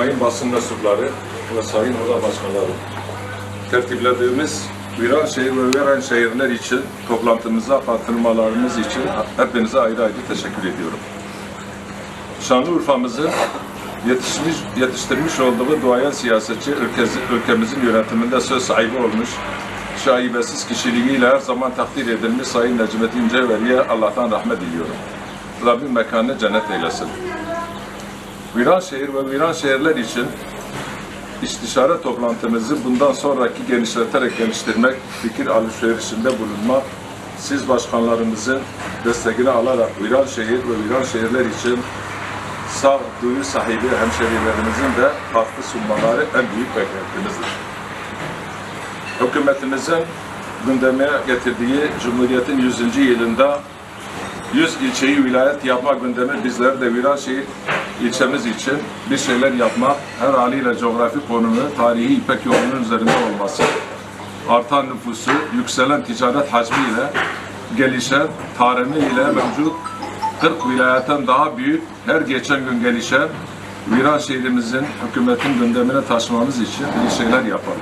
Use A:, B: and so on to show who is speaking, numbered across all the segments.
A: sayın basın mensupları ve sayın oda başkanları, tertiplediğimiz Viranşehir ve Veren şehirler için toplantımıza katılmalarınız için hepinize ayrı ayrı teşekkür ediyorum. Şanlıurfa'mızın yetişmiş, yetiştirmiş olduğu duayen siyasetçi ülkesi, ülkemizin yönetiminde söz sahibi olmuş, şaibesiz kişiliğiyle her zaman takdir edilmiş Sayın Necmettin Cevheri'ye Allah'tan rahmet diliyorum. Rabbim mekanını cennet eylesin. Viranşehir ve Viranşehirler için istişare toplantımızı bundan sonraki genişleterek geliştirmek, fikir alışverişinde bulunmak, siz başkanlarımızın destekini alarak Viranşehir ve Viranşehirler için sağ duyu sahibi hemşehrilerimizin de katkı sunmaları en büyük beklentimizdir. Hükümetimizin gündeme getirdiği Cumhuriyet'in 100. yılında 100 ilçeyi vilayet yapma gündemi bizler de Viranşehir ilçemiz için bir şeyler yapmak, her haliyle coğrafi konumu, tarihi İpek yolunun üzerinde olması, artan nüfusu, yükselen ticaret hacmiyle, gelişen tarımı ile mevcut 40 vilayetten daha büyük, her geçen gün gelişen Viranşehir'imizin hükümetin gündemine taşımamız için bir şeyler yapalım.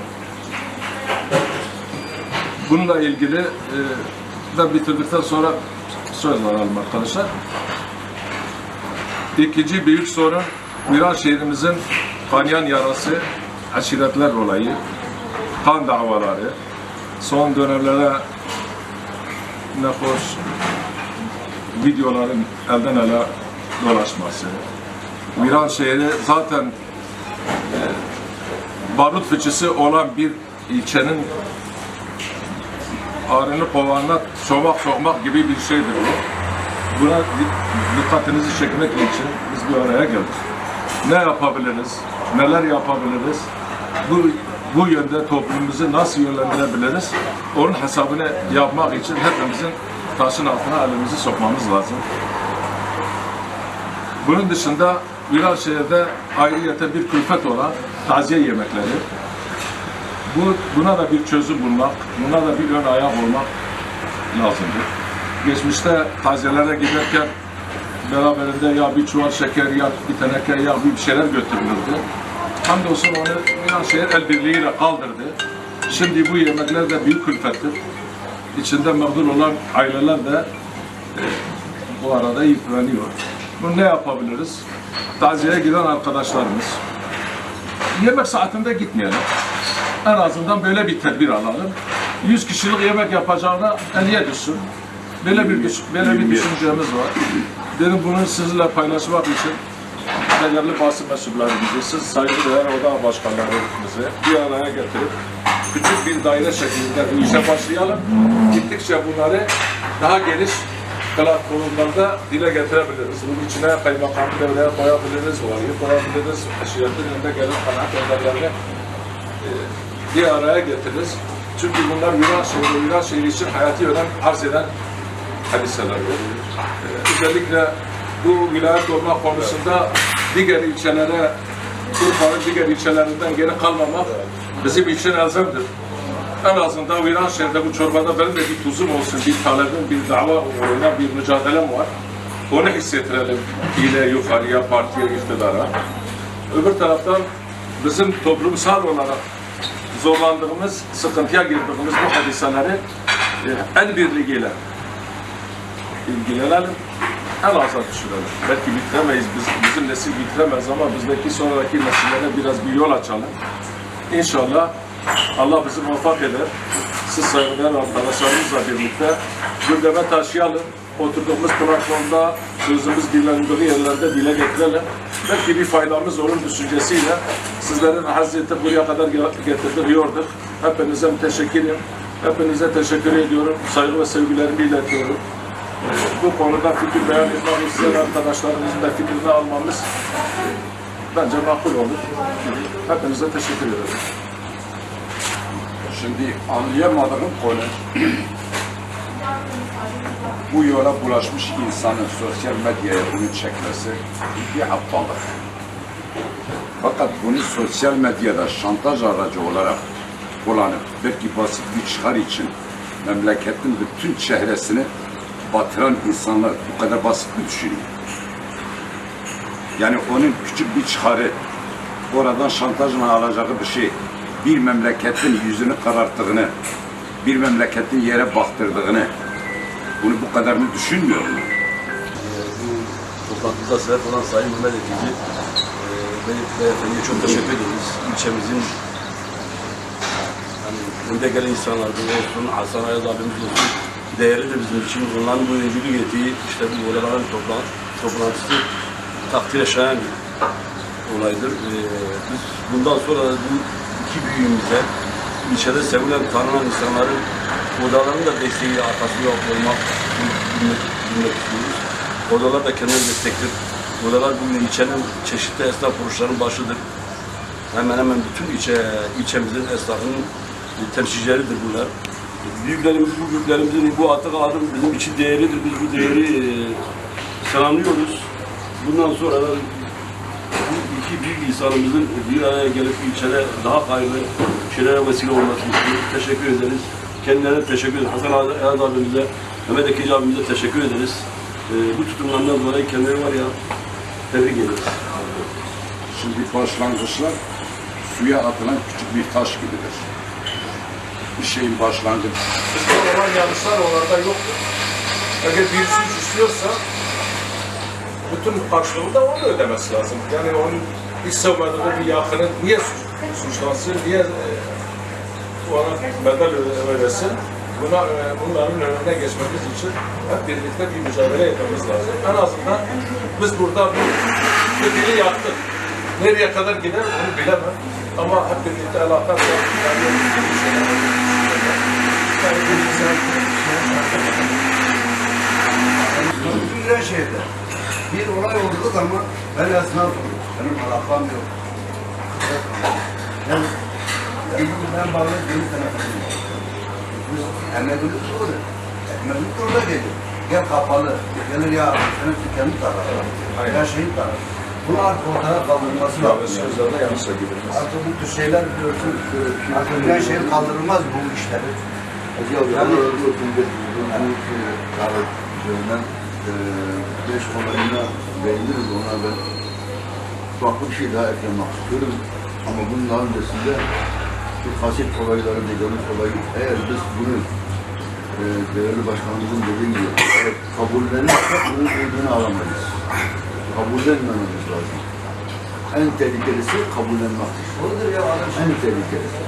A: Bununla ilgili e, da bitirdikten sonra söz alalım arkadaşlar. İkinci büyük sorun Viran şehrimizin kanayan yarası aşiretler olayı, kan davaları, son dönemlere ne hoş videoların elden ele dolaşması. Viran şehri zaten e, barut fıçısı olan bir ilçenin arını kovanına çomak sokmak gibi bir şeydir bu. Buna di- dikkatinizi çekmek için biz bir araya geldik. Ne yapabiliriz? Neler yapabiliriz? Bu bu yönde toplumumuzu nasıl yönlendirebiliriz? Onun hesabını yapmak için hepimizin taşın altına elimizi sokmamız lazım. Bunun dışında Viranşehir'de ayrıyete bir külfet olan taziye yemekleri. Bu, buna da bir çözüm bulmak, buna da bir ön ayak olmak lazımdır. Geçmişte taziyelere giderken beraberinde ya bir çuval şeker ya bir teneke ya bir şeyler götürülürdü. Hamdolsun onu Viranşehir el birliğiyle kaldırdı. Şimdi bu yemekler de büyük külfettir. İçinde mağdur olan aileler de e, bu arada yıpranıyor. Bunu ne yapabiliriz? Taziyeye giden arkadaşlarımız yemek saatinde gitmeyelim. En azından böyle bir tedbir alalım. 100 kişilik yemek yapacağına 50'ye düşsün. Böyle bir böyle bir düşüncemiz var. Dedim bunu sizinle paylaşmak için değerli basın mensuplarımızı, siz saygıdeğer oda başkanlarımızı bir araya getirip küçük bir daire şeklinde bu işe başlayalım. Gittikçe bunları daha geniş platformlarda dile getirebiliriz. Bunun içine kaymakamı devreye koyabiliriz, valiyi koyabiliriz, aşiretin önünde gelen kanaat önderlerini e, bir araya getiririz. Çünkü bunlar Yunan şehri, Yunan şehri için hayati önem arz eden hadiselerdir. E, özellikle bu vilayet olma konusunda diğer ilçelere, Urfa'nın diğer ilçelerinden geri kalmamak bizim için elzemdir. En azından Viranşehir'de bu çorbada benim de bir tuzum olsun, bir talebim, bir dava uğruna bir mücadelem var. Onu hissettirelim ile yukarıya, partiye, iktidara. Öbür taraftan bizim toplumsal olarak zorlandığımız, sıkıntıya girdiğimiz bu hadiseleri e, el birliğiyle ilgilenelim, en aza düşürelim. Belki bitiremeyiz, biz, bizim nesil bitiremez ama bizdeki sonraki nesillere biraz bir yol açalım. İnşallah Allah bizi muvaffak eder. Siz saygıdeğer arkadaşlarımızla birlikte gündeme taşıyalım. Oturduğumuz platformda sözümüz dinlendiği yerlerde dile getirelim. Belki bir faydamız olur düşüncesiyle sizlerin hazreti buraya kadar ge- getirdik, yorduk. Hepinize teşekkürüm. Hepinize teşekkür ediyorum. Saygı ve sevgilerimi iletiyorum. Bu konuda fikir beyan etmemiz, sizin arkadaşlarımızın da fikrini almamız bence makul olur. Hepinize teşekkür ederim.
B: Şimdi anlayamadığım konu bu yola bulaşmış insanın sosyal medyaya bunu çekmesi bir aptallık. Fakat bunu sosyal medyada şantaj aracı olarak kullanıp belki basit bir çıkar için memleketin bütün çehresini batıran insanlar bu kadar basit mi düşünüyor? Yani onun küçük bir çıkarı oradan şantajla alacağı bir şey bir memleketin yüzünü kararttığını, bir memleketin yere baktırdığını bunu bu kadarını düşünmüyor mu?
C: toplantımıza sebep olan Sayın Mehmet Etici, Bey- Beyefendi'ye çok teşekkür ederiz. İlçemizin yani önde gelen insanlardan olsun, Hasan Ayaz abimiz olsun, değerlidir bizim için. Onların bu öncülük ettiği işte bu odaların toplan, toplantısı takdire şayan bir olaydır. E, biz bundan sonra da bu iki büyüğümüze ilçede sevilen, tanınan insanların odaların da desteğiyle arkasında olmak bilmek, bilmek istiyoruz. Odalar da kendine destektir. Odalar bugün ilçenin çeşitli esnaf kuruluşlarının başıdır. Hemen hemen bütün ilçe, ilçemizin esnafının temsilcileridir bunlar. Büyüklerimiz, bu büyüklerimizin bu atık adım bizim için değerlidir. Biz bu değeri e, selamlıyoruz. Bundan sonra da bu iki büyük insanımızın bir araya gelip ilçede daha hayırlı şeylere vesile olmasını istiyoruz. Teşekkür ederiz. Kendilerine teşekkür ederiz. Hasan Ayaz abimize, Mehmet Ekici abimize teşekkür ederiz. Ee, bu tutumlarından dolayı kendileri var ya tebrik ederiz.
B: Şimdi başlangıçlar suya atılan küçük bir taş gibidir. Bir şeyin başlangıcı
A: Bizde olan yanlışlar onlarda yoktur. Eğer bir suç işliyorsa bütün karşılığını da onun ödemesi lazım. Yani onun hiç sevmediği bir yakını niye suç, suçlansın, niye e, ona bedel öde- ödesin? Buna, e, bunların önüne geçmemiz için hep birlikte bir mücadele etmemiz lazım. En azından biz burada bu fitili yaktık. Nereye kadar gider onu bilemem. Ama hep birlikte el atarsak yani yani bir güzel
D: Güzel şeyde. Bir olay olduğu zaman ben esnafım. Benim alakam yok. Ben, ben, ben bağlı bir telefonum. Biz emeklilik orada. Emeklilik orada geliyor. Gel kapalı. Gelir ya senin dükkanı tarar. Ya şeyi tarar. Bunu artık ortaya kaldırılması lazım.
A: sözlerine yanlışla girilmez.
D: Artık bu tür şeyler biliyorsun. Artık her şey kaldırılmaz bu işleri.
E: Yani yani davet üzerinden eee, beş olayına değiniriz. Ona ben farklı bir şey daha eklemek istiyorum. Ama bunun daha öncesinde şu kaset olayları dediğimiz olayı eğer biz bunu eee değerli başkanımızın dediği gibi eğer kabullenirsek bunun ödünü alamayız. Kabullenmememiz lazım. En tehlikelisi kabullenmektir. En tehlikelisi.